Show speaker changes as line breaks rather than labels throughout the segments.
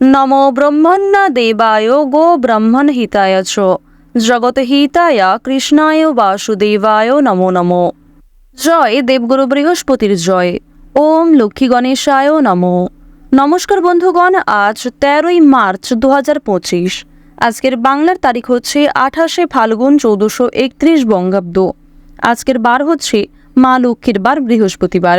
নমো ব্রহ্মণ্য দেবায় গো ব্রহ্মণ হিতায় চ জগৎ হিতায় কৃষ্ণায় বাসুদেবায় নমো নমো জয় দেবগুরু বৃহস্পতির জয় ওম লক্ষ্মী গণেশায় নমো। নমস্কার বন্ধুগণ, আজ তেরোই মার্চ দু আজকের বাংলার তারিখ হচ্ছে আঠাশে ফাল্গুন চৌদ্দশো একত্রিশ বঙ্গাব্দ। আজকের বার হচ্ছে মা লক্ষ্মীর বার বৃহস্পতিবার।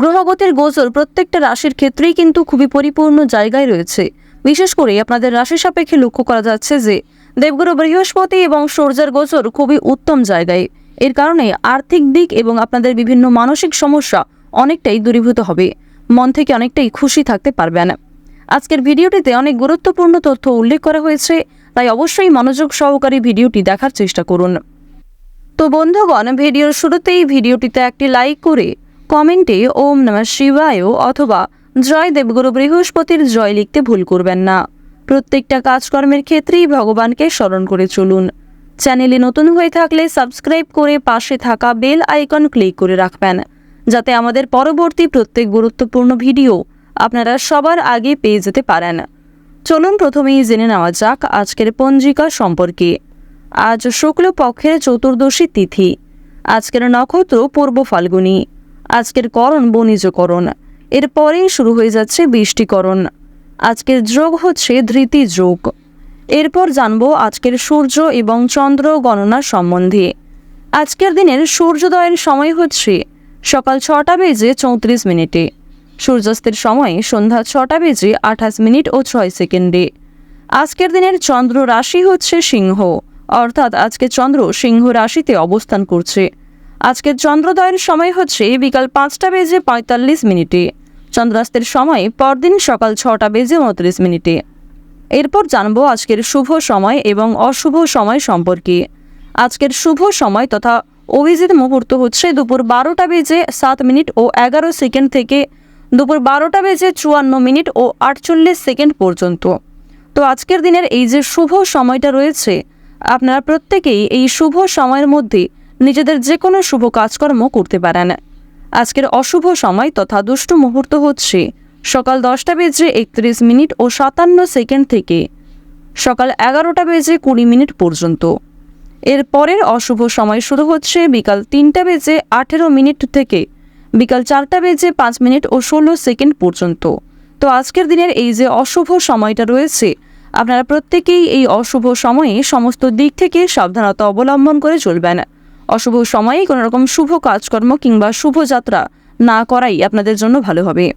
গ্রহগতির গোচর প্রত্যেকটা রাশির ক্ষেত্রেই কিন্তু খুবই পরিপূর্ণ জায়গায় রয়েছে। বিশেষ করে আপনাদের রাশি সাপেক্ষে লক্ষ্য করা যাচ্ছে যে, দেবগুরু বৃহস্পতি এবং সূর্যের গোচর খুবই উত্তম জায়গায়। এর কারণে আর্থিক দিক এবং আপনাদের বিভিন্ন মানসিক সমস্যা অনেকটাই দূরীভূত হবে। মন থেকে অনেকটাই খুশি থাকতে পারবেন। আজকের ভিডিওটিতে অনেক গুরুত্বপূর্ণ তথ্য উল্লেখ করা হয়েছে, তাই অবশ্যই মনোযোগ সহকারে ভিডিওটি দেখার চেষ্টা করুন। তো বন্ধুগণ, ভিডিওর শুরুতেই ভিডিওটিতে একটি লাইক করে কমেন্টে ওম নমঃ শিবায় অথবা জয় দেবগুরু বৃহস্পতির জয় লিখতে ভুল করবেন না। প্রত্যেকটা কাজকর্মের ক্ষেত্রেই ভগবানকে স্মরণ করে চলুন। চ্যানেলে নতুন হয়ে থাকলে সাবস্ক্রাইব করে পাশে থাকা বেল আইকন ক্লিক করে রাখবেন, যাতে আমাদের পরবর্তী প্রত্যেক গুরুত্বপূর্ণ ভিডিও আপনারা সবার আগে পেয়ে যেতে পারেন। চলুন প্রথমেই জেনে নেওয়া যাক আজকের পঞ্জিকা সম্পর্কে। আজ শুক্ল পক্ষের চতুর্দশী তিথি। আজকের নক্ষত্র পূর্ব ফাল্গুনী। আজকের করণ বণিজকরণ। এরপরেই শুরু হয়ে যাচ্ছে বৃষ্টিকরণ। আজকের যোগ হচ্ছে ধৃতি যোগ। এরপর জানব আজকের সূর্য এবং চন্দ্র গণনা সম্বন্ধে। আজকের দিনের সূর্যোদয়ের সময় হচ্ছে সকাল ছটা বেজে চৌত্রিশ মিনিটে। সূর্যাস্তের সময় সন্ধ্যা ছটা বেজে আঠাশ মিনিট ও ছয় সেকেন্ডে। আজকের দিনের চন্দ্র রাশি হচ্ছে সিংহ, অর্থাৎ আজকে চন্দ্র সিংহ রাশিতে অবস্থান করছে। আজকের চন্দ্রোদয়ের সময় হচ্ছে বিকাল পাঁচটা বেজে পঁয়তাল্লিশ মিনিটে। চন্দ্রাস্তের সময় পরদিন সকাল ছটা বেজে উনত্রিশ মিনিটে। এরপর জানব আজকের শুভ সময় এবং অশুভ সময় সম্পর্কে। আজকের শুভ সময় তথা অভিজিৎ মুহূর্ত হচ্ছে দুপুর বারোটা বেজে সাত মিনিট ও এগারো সেকেন্ড থেকে দুপুর বারোটা বেজে চুয়ান্ন মিনিট ও আটচল্লিশ সেকেন্ড পর্যন্ত। তো আজকের দিনের এই যে শুভ সময়টা রয়েছে, আপনারা প্রত্যেকেই এই শুভ সময়ের মধ্যে নিজেদের যে কোনো শুভ কাজকর্ম করতে পারেন। আজকের অশুভ সময় তথা দুষ্ট মুহূর্ত হচ্ছে সকাল দশটা বেজে একত্রিশ মিনিট ও সাতান্ন সেকেন্ড থেকে সকাল এগারোটা বেজে কুড়ি মিনিট পর্যন্ত। এর পরের অশুভ সময় শুরু হচ্ছে বিকাল তিনটা বেজে আঠেরো মিনিট থেকে বিকাল চারটা বেজে পাঁচ মিনিট ও ষোলো সেকেন্ড পর্যন্ত। তো আজকের দিনের এই যে অশুভ সময়টা রয়েছে, আপনারা প্রত্যেকেই এই অশুভ সময়ে সমস্ত দিক থেকে সাবধানতা অবলম্বন করে চলবেন। অশুভ সময়ে কোনো রকম শুভ কাজকর্ম কিংবা শুভ যাত্রা না করাই আপনাদের জন্য ভালো হবে।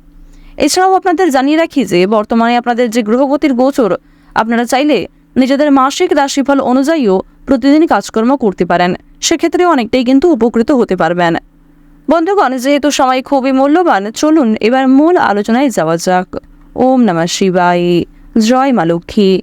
এছাড়াও আপনাদের জানিয়ে রাখি যে, বর্তমানে আপনাদের যে গ্রহগতির গোচর, আপনারা চাইলে নিজেদের মাসিক রাশিফল অনুযায়ীও প্রতিদিন কাজকর্ম করতে পারেন। সেক্ষেত্রে অনেকটাই কিন্তু উপকৃত হতে পারবেন। বন্ধুগণ, যেহেতু সময় খুবই মূল্যবান, চলুন এবার মূল আলোচনায় যাওয়া যাক। ওম নমঃ শিবায়। জয় মা লক্ষ্মী।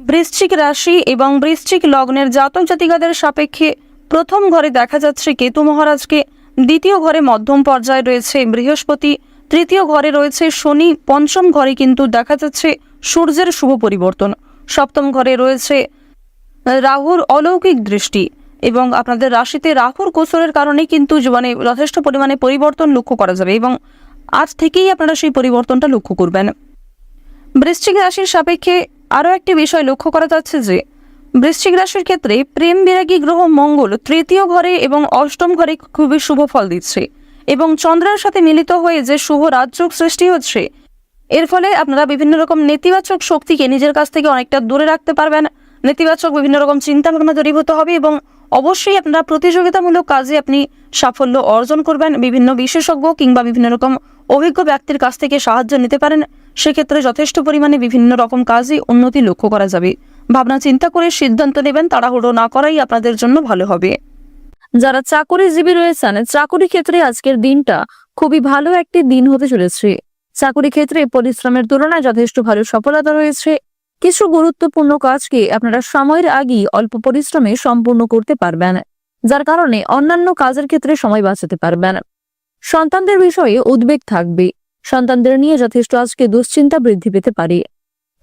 বৃশ্চিক রাশি এবং বৃশ্চিক লগ্নের জাতক জাতিকাদের সাপেক্ষে প্রথম ঘরে দেখা যাচ্ছে কেতু মহারাজকে। দ্বিতীয় ঘরে মধ্যম পর্যায়ে রয়েছে বৃহস্পতি। তৃতীয় ঘরে রয়েছে শনি। পঞ্চম ঘরে কিন্তু দেখা যাচ্ছে সূর্যের শুভ পরিবর্তন। সপ্তম ঘরে রয়েছে রাহুর অলৌকিক দৃষ্টি এবং আপনাদের রাশিতে রাহুর গোচরের কারণে কিন্তু জীবনে যথেষ্ট পরিমাণে পরিবর্তন লক্ষ্য করা যাবে এবং আজ থেকেই আপনারা সেই পরিবর্তনটা লক্ষ্য করবেন। বৃশ্চিক রাশির সাপেক্ষে আরও একটি বিষয় লক্ষ্য করা যাচ্ছে যে বৃশ্চিক রাশির ক্ষেত্রে প্রেম, বিরাগী গ্রহ, মঙ্গল তৃতীয় ঘরে এবং অষ্টম ঘরে খুবই শুভ ফল দিচ্ছে এবং চন্দ্রের সাথে মিলিত হয়ে যে শুভ রাজযোগ সৃষ্টি হচ্ছে, এর ফলে আপনারা বিভিন্ন রকম নেতিবাচক শক্তিকে নিজের কাছ থেকে অনেকটা দূরে রাখতে পারবেন। নেতিবাচক বিভিন্ন রকম চিন্তা ভাবনা দূরীভূত হবে এবং অবশ্যই আপনারা প্রতিযোগিতামূলক কাজে আপনি সাফল্য অর্জন করবেন। বিভিন্ন বিশেষজ্ঞ কিংবা বিভিন্ন রকম অভিজ্ঞ ব্যক্তির কাছ থেকে সাহায্য নিতে পারেন। সেক্ষেত্রে যথেষ্ট পরিমাণে বিভিন্ন রকম কাজে উন্নতি লক্ষ্য করা যাবে। ভাবনা চিন্তা করে সিদ্ধান্ত নেবেন, তাড়াহুড়ো না করাই আপনাদের জন্য ভালো হবে। যারা চাকরিজীবী রয়েছেন, চাকরি ক্ষেত্রে আজকের দিনটা খুবই ভালো একটি দিন হতে চলেছে। চাকরি ক্ষেত্রে পরিশ্রমের তুলনায় যথেষ্ট ভালো সফলতা রয়েছে। কিছু গুরুত্বপূর্ণ কাজকে আপনারা সময়ের আগেই অল্প পরিশ্রমে সম্পূর্ণ করতে পারবেন, যার কারণে অন্যান্য কাজের ক্ষেত্রে সময় বাঁচাতে পারবেন। সন্তানদের বিষয়ে উদ্বেগ থাকবে। সন্তানদের নিয়ে যথেষ্ট আজকে দুশ্চিন্তা বৃদ্ধি পেতে পারে।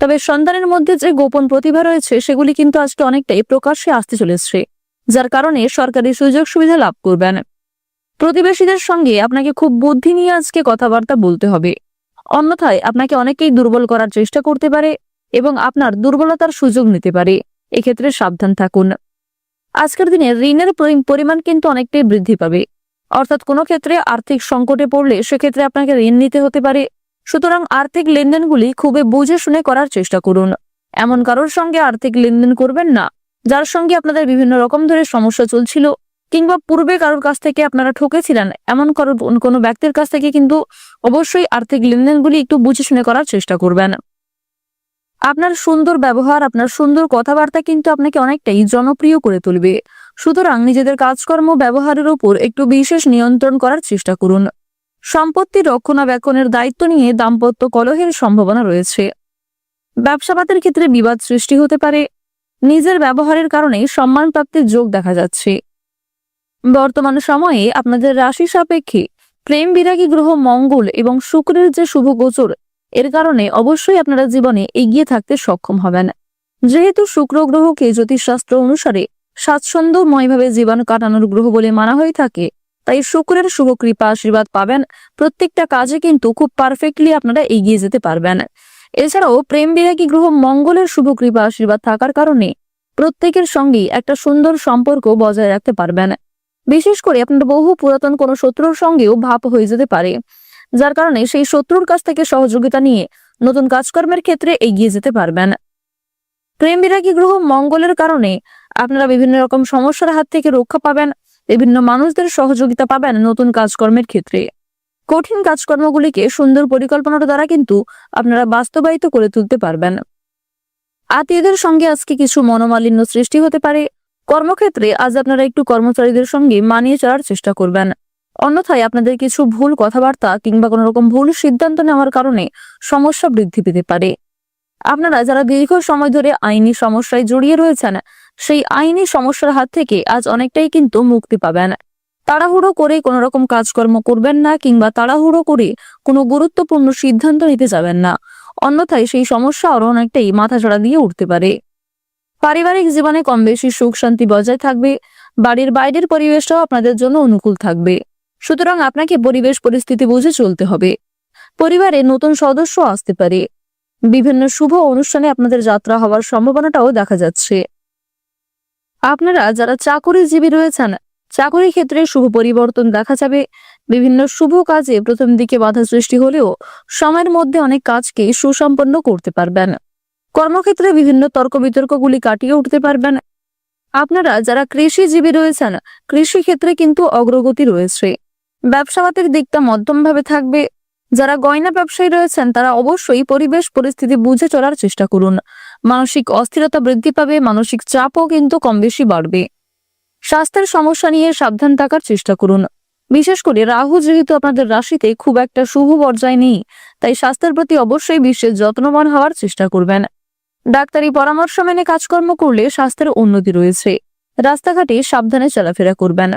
তবে সন্তানের মধ্যে যে গোপন প্রতিভা রয়েছে, সেগুলি কিন্তু আজকে অনেকটাই প্রকাশ্যে আসতে চলেছে, যার কারণে সরকারি সুযোগ সুবিধা লাভ করবেন। প্রতিবেশীদের সঙ্গে আপনাকে খুব বুদ্ধি নিয়ে আজকে কথাবার্তা বলতে হবে। অন্যথায় আপনাকে অনেকেই দুর্বল করার চেষ্টা করতে পারে এবং আপনার দুর্বলতার সুযোগ নিতে পারে। এক্ষেত্রে সাবধান থাকুন। আজকের দিনে ঋণের পরিমাণ কিন্তু অনেকটাই বৃদ্ধি পাবে। অর্থাৎ কোনো ক্ষেত্রে আর্থিক সংকটে পড়লে সেক্ষেত্রে আপনাকে ঋণ নিতে হতে পারে। সুতরাং আর্থিক লেনদেনগুলি খুবই বুঝে শুনে করার চেষ্টা করুন। এমন কারোর সঙ্গে আর্থিক লেনদেন করবেন না, যার সঙ্গে আপনাদের বিভিন্ন রকম ধরে সমস্যা চলছিল, কিংবা পূর্বে কারোর কাছ থেকে আপনারা ঠকেছিলেন, এমন কারোর কোনো ব্যক্তির কাছ থেকে কিন্তু অবশ্যই আর্থিক লেনদেনগুলি একটু বুঝে শুনে করার চেষ্টা করবেন। আপনার সুন্দর ব্যবহার, আপনার সুন্দর কথাবার্তা কিন্তু আপনাকে অনেকটাই জনপ্রিয় করে তুলবে। সুতরাং নিজেদের কাজকর্ম, ব্যবহারের উপর একটু বিশেষ নিয়ন্ত্রণ করার চেষ্টা করুন। সম্পত্তি রক্ষণাবেক্ষণের দায়িত্ব নিয়ে দাম্পত্য কলহের সম্ভাবনা রয়েছে। ব্যবসাপাতের ক্ষেত্রে বিবাদ সৃষ্টি হতে পারে। নিজের ব্যবহারের কারণে সম্মান প্রাপ্তির যোগ দেখা যাচ্ছে। বর্তমান সময়ে আপনাদের রাশি সাপেক্ষে প্রেম বিরাগী গ্রহ মঙ্গল এবং শুক্রের যে শুভ গোচর, এর কারণে অবশ্যই আপনারা জীবনে এগিয়ে থাকতে সক্ষম হবেন। যেহেতু শুক্র গ্রহকে জ্যোতিষশাস্ত্র অনুসারে স্বাচ্ছন্দ্যময়ভাবে জীবন কাটানোর গ্রহ বলে মানা হয়ে থাকে তাই শুক্রের শুভ কৃপা আশীর্বাদ পাবেন। প্রত্যেকটা কাজে কিন্তু খুব পারফেক্টলি আপনারা এগিয়ে যেতে পারবেন। এছাড়াও প্রেম বিরাগী গ্রহ মঙ্গলের শুভ কৃপা আশীর্বাদ থাকার কারণে প্রত্যেকের সঙ্গেই একটা সুন্দর সম্পর্ক বজায় রাখতে পারবেন। বিশেষ করে আপনার বহু পুরাতন কোনো শত্রুর সঙ্গেও ভাব হয়ে যেতে পারে, যার কারণে সেই শত্রুর কাছ থেকে সহযোগিতা নিয়ে নতুন কাজকর্মের ক্ষেত্রে এগিয়ে যেতে পারবেন। প্রেম বিরাগী গ্রহ মঙ্গলের কারণে আপনারা বিভিন্ন রকম সমস্যার হাত থেকে রক্ষা পাবেন বিভিন্ন মানুষদের সহযোগিতা পাবেন নতুন কাজকর্মের ক্ষেত্রে। কঠিন কাজকর্মগুলিকে সুন্দর পরিকল্পনার দ্বারা কিন্তু আপনারা বাস্তবায়িত করে তুলতে পারবেন। আত্মীয়দের সঙ্গে আজকে কিছু মনোমালিন্য সৃষ্টি হতে পারে। কর্মক্ষেত্রে আজ আপনারা একটু কর্মচারীদের সঙ্গে মানিয়ে চলার চেষ্টা করবেন। অন্যথায় আপনাদের কিছু ভুল কথাবার্তা কিংবা কোনো রকম ভুল সিদ্ধান্ত নেওয়ার কারণে সমস্যা বৃদ্ধি পেতে পারে। আপনারা যারা দীর্ঘ সময় ধরে আইনি সমস্যায় জড়িয়ে রয়েছেন সেই আইনি সমস্যার হাত থেকে আজ অনেকটাই কিন্তু মুক্তি পাবেন। তাড়াহুড়ো করে কোনো রকম কাজকর্ম করবেন না কিংবা তাড়াহুড়ো করে কোনো গুরুত্বপূর্ণ সিদ্ধান্ত নিতে যাবেন না। অন্যথায় সেই সমস্যা আরও অনেকটাই মাথাচড়া দিয়ে উঠতে পারে। পারিবারিক জীবনে কম বেশি সুখ শান্তি বজায় থাকবে। বাড়ির বাইরের পরিবেশটাও আপনাদের জন্য অনুকূল থাকবে। সুতরাং আপনাকে পরিবেশ পরিস্থিতি বুঝে চলতে হবে। পরিবারে নতুন সদস্য আসতে পারে। বিভিন্ন শুভ অনুষ্ঠানে আপনাদের যাত্রা হওয়ার সম্ভাবনাটাও দেখা যাচ্ছে। আপনারা যারা চাকরিজীবী রয়েছেন, চাকরি ক্ষেত্রে শুভ পরিবর্তন দেখা যাবে। বিভিন্ন শুভ কাজে প্রথম দিকে বাধা সৃষ্টি হলেও সময়ের মধ্যে অনেক কাজকে সুসম্পন্ন করতে পারবেন। কর্মক্ষেত্রে বিভিন্ন তর্ক বিতর্কগুলি কাটিয়ে উঠতে পারবেন। আপনারা যারা কৃষিজীবী রয়েছেন কৃষি ক্ষেত্রে কিন্তু অগ্রগতি রয়েছে। ব্যবসাপাতের দিকটা মধ্যমভাবে থাকবে। যারা গয়না ব্যবসায়ী রয়েছেন, তারা অবশ্যই পরিবেশ পরিস্থিতি বুঝে চলার চেষ্টা করুন। মানসিক অস্থিরতা বৃদ্ধি পাবে, মানসিক চাপও কিন্তু কম বেশি বাড়বে। স্বাস্থ্যের সমস্যা নিয়ে সাবধান থাকার চেষ্টা করুন। বিশেষ করে রাহু যেহেতু আপনাদের রাশিতে খুব একটা শুভ পর্যায় নেই, তাই স্বাস্থ্যের প্রতি অবশ্যই বিশেষ যত্নবান হওয়ার চেষ্টা করবেন। ডাক্তারি পরামর্শ মেনে কাজকর্ম করলে স্বাস্থ্যের উন্নতি রয়েছে। রাস্তাঘাটে সাবধানে চলাফেরা করবেন।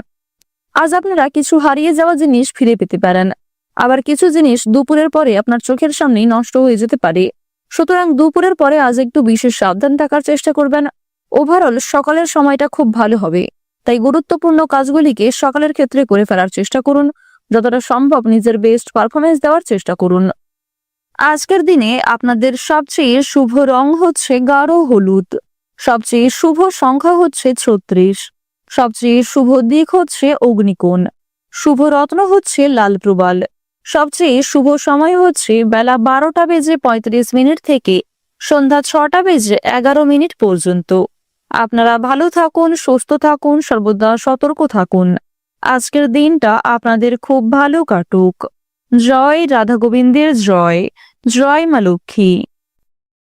আজ আপনারা কিছু হারিয়ে যাওয়া জিনিস ফিরে পেতে পারেন। আবার কিছু জিনিস দুপুরের পরে আপনার চোখের সামনেই নষ্ট হয়ে যেতে পারে। সুতরাং দুপুরের পরে আজ একটু বিশেষ সাবধান থাকার চেষ্টা করবেন। ওভারঅল সকালের সময়টা খুব ভালো হবে। তাই গুরুত্বপূর্ণ কাজগুলিকে সকালের ক্ষেত্রে করে ফেলার চেষ্টা করুন। যতটা সম্ভব নিজের বেস্ট পারফরমেন্স দেওয়ার চেষ্টা করুন। আজকের দিনে আপনাদের সবচেয়ে শুভ রং হচ্ছে গাঢ় হলুদ। সবচেয়ে শুভ সংখ্যা হচ্ছে ছত্রিশ। সবচেয়ে শুভ দিক হচ্ছে অগ্নিকোণ। শুভ রত্ন হচ্ছে লাল প্রবাল। সবচেয়ে শুভ সময় হচ্ছে বেলা বারোটা বেজে পঁয়ত্রিশ মিনিট থেকে সন্ধ্যা ছটা বেজে এগারো মিনিট পর্যন্ত। আপনারা ভালো থাকুন, সুস্থ থাকুন, সর্বদা সতর্ক থাকুন। আজকের দিনটা আপনাদের খুব ভালো কাটুক। জয় রাধা গোবিন্দের জয়। জয় মা লক্ষ্মী।